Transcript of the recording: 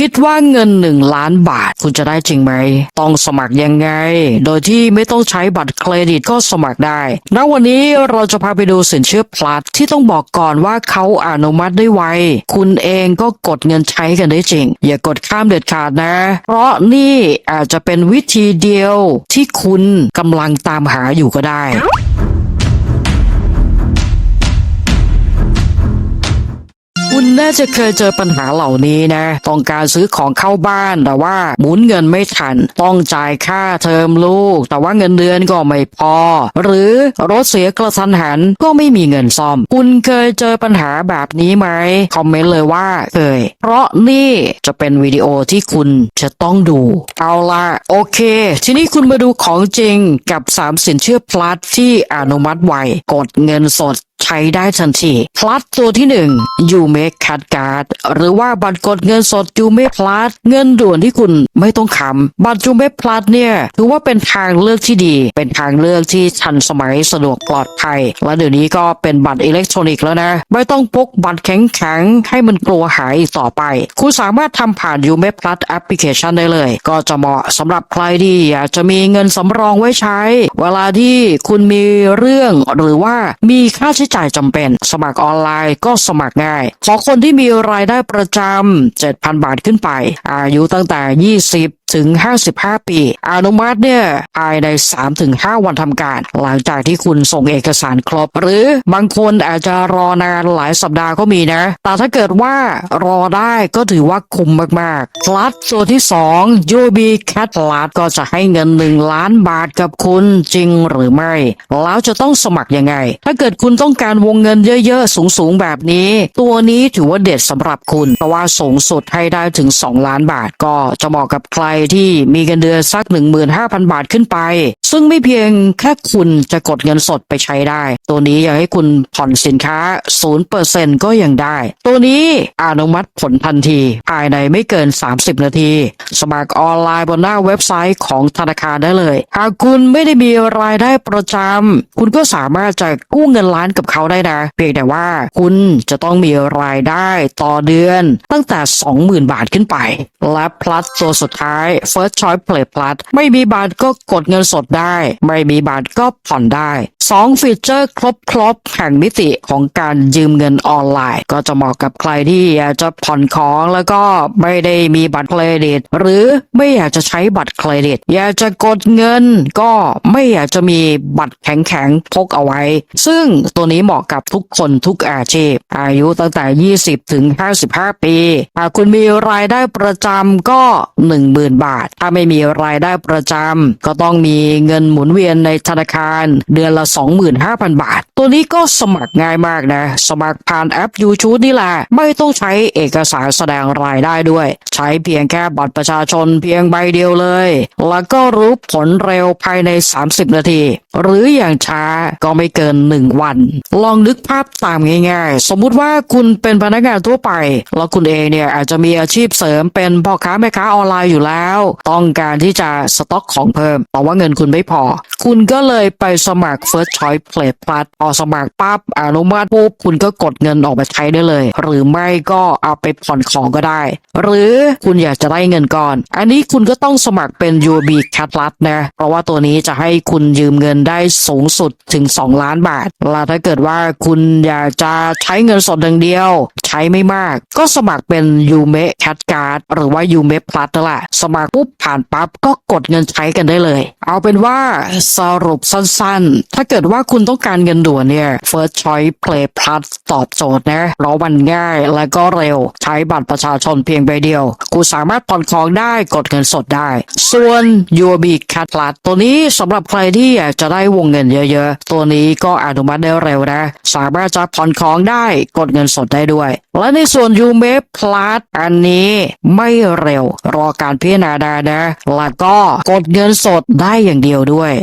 คิดว่าเงินหนึ่งล้านบาท คุณจะได้จริงไหม ต้องสมัครยังไง โดยที่ไม่ต้องใช้บัตรเครดิตก็สมัครได้ ณ วันนี้เราจะพาไปดูสินเชื่อพลัสที่ต้องบอกก่อนว่าเขาอนุมัติได้ไว คุณเองก็กดเงินใช้กันได้จริง อย่ากดข้ามเด็ดขาดนะ เพราะนี่อาจจะเป็นวิธีเดียวที่คุณกำลังตามหาอยู่ก็ได้ คุณน่าจะเคยเจอปัญหาเหล่านี้นะ ต้องการซื้อของเข้าบ้านแต่ว่าหมุนเงินไม่ทัน ต้องจ่ายค่าเทอมลูก แต่ว่าเงินเดือนก็ไม่พอ หรือรถเสียกระทันหันก็ไม่มีเงินซ่อม คุณเคยเจอปัญหาแบบนี้ไหมคอมเมนต์เลยว่าเคย เพราะนี่จะเป็นวิดีโอที่คุณจะต้องดู เอาละโอเค ทีนี้คุณมาดูของจริงกับ 3 สินเชื่อพลัสที่อนุมัติไวกดเงินสด ใช้ได้ทันทีพลัสตัวที่หนึ่งยูเมคคัดการ์ดหรือว่าบัตรกดเงินสดยูเมพลัสเงินด่วนที่คุณไม่ต้องคำบัตรยูเมพลัสเนี่ยถือว่าเป็นทางเลือกที่ดี เป็นทางเลือกที่ทันสมัยสะดวกปลอดภัย และเดี๋ยวนี้ก็เป็นบัตรอิเล็กทรอนิกส์แล้วนะ ไม่ต้องพกบัตรแข็งๆให้มันกลัวหายต่อไป คุณสามารถทำผ่านยูเมพลัสแอปพลิเคชันได้เลย ก็จะเหมาะสำหรับใครที่อยากจะมีเงินสำรองไว้ใช้ เวลาที่คุณมีเรื่องหรือว่ามีค่าใช้จ่ายจำเป็น สมัครออนไลน์ก็สมัครง่ายขอคนที่มีรายได้ประจำ7,000 บาทขึ้นไป อายุตั้งแต่ 20 ถึง 55 ปี อนุมัติเนี่ยภายใน 3-5 วันทำการ หลังจากที่คุณส่งเอกสารครบ หรือบางคนอาจจะรอนานหลายสัปดาห์ก็มีนะ แต่ถ้าเกิดว่ารอได้ก็ถือว่าคุ้มมากๆพลัดตัวที่ 2 UB Cat Plus ก็จะให้เงิน 1 ล้านบาทกับคุณจริงหรือไม่ แล้วจะต้องสมัครยังไง ถ้าเกิดคุณต้องการวงเงินเยอะๆ สูงๆ แบบนี้ ตัวนี้ถือว่าเด็ดสำหรับคุณ เพราะว่าสูงสุดให้ได้ถึง 2 ล้านบาทก็จะเหมาะกับใครที่มีเงินเดือนสัก 15,000 บาทขึ้นไป ซึ่งไม่เพียงแค่คุณจะกดเงินสดไปใช้ได้ ตัวนี้ยากให้คุณผ่อนสินค้า 0%ก็ยังได้ ตัวนี้อนุมัติผลทันที ภายในไม่เกิน 30 นาที สมัครออนไลน์บนหน้าเว็บไซต์ของธนาคารได้เลย หากคุณไม่ได้มีรายได้ประจำคุณก็สามารถจะกู้เงินล้านกับเขาได้นะ เพียงแต่ว่าคุณจะต้องมีรายได้ต่อเดือนตั้งแต่ 20,000 บาทขึ้นไป และ plus ตัวสุดท้าย First Choice Play Plus ไม่มีบัตรก็กดเงินสดได้ไม่มีบัตรก็ผ่อนได้สองฟีเจอร์ครบครบๆแห่งมิติของการยืมเงินออนไลน์ ก็จะเหมาะกับใครที่อยากจะผ่อนของแล้วก็ไม่ได้มีบัตรเครดิต หรือไม่อยากจะใช้บัตรเครดิต อยากจะกดเงินก็ไม่อยากจะมีบัตรแข็งๆพกเอาไว้ ซึ่งตัวนี้เหมาะกับทุกคนทุกอาชีพ อายุตั้งแต่ 20 ถึง 55 ปีหากคุณมีรายได้ประจำก็ 10,000 บาท ถ้าไม่มีรายได้ประจำก็ต้องมีเงินงินหมุนเวียนในธนาคาร เดือนละ 25,000 บาท ตัวนี้ก็สมัครง่ายมากนะ สมัครผ่านแอป YouTube นี่แหละ ไม่ต้องใช้เอกสารแสดงรายได้ด้วย ใช้เพียงแค่บัตรประชาชนเพียงใบเดียวเลย แล้วก็รู้ผลเร็วภายใน 30 นาที หรืออย่างช้าก็ไม่เกิน 1 วัน ลองนึกภาพตามง่าย ๆ สมมุติว่าคุณเป็นพนักงานทั่วไป แล้วคุณเองเนี่ยอาจจะมีอาชีพเสริมเป็นพ่อค้าแม่ค้าออนไลน์อยู่แล้ว ต้องการที่จะสต็อกของเพิ่ม แต่ว่าเงินคุณไม่พอ คุณก็เลยไปสมัคร First Choice Play Plus พอสมัครปั๊บอนุมัติปุ๊บคุณก็กดเงินออกมาใช้ได้เลย หรือไม่ก็เอาไปผ่อนของก็ได้ หรือคุณอยากจะได้เงินก่อน อันนี้คุณก็ต้องสมัครเป็น UB Cat Plus นะ เพราะว่าตัวนี้จะให้คุณยืมเงินได้สูงสุดถึง 2 ล้านบาทและถ้าเกิดว่าคุณอยากจะใช้เงินสดอย่างเดียว ใช้ไม่มาก ก็สมัครเป็น u m e Cat Card หรือว่า u m e Plus นั่นแหละสมัครปุ๊บผ่านปั๊บก็กดเงินใช้กันได้เลย เอาเป็นว่าสรุปสั้นๆ ถ้าเกิดว่าคุณต้องการเงินด่วนเนี่ย First Choice Play Plus ตอบโจทย์นะเพราะมันง่ายและก็เร็ว ใช้บัตรประชาชนเพียงใบเดียว คุณสามารถผ่อนของได้กดเงินสดได้ ส่วน UOB Cat Plus ตัวนี้สำหรับใครที่อยากจะได้วงเงินเยอะๆ ตัวนี้ก็อนุมัติได้เร็วนะ สามารถจะผ่อนของได้กดเงินสดได้ด้วย และในส่วน u m e Plus อันนี้ไม่เร็วรอการพิจารณาได้นะแล้วก็กดเงินสดได้อย่างเดียวด้วย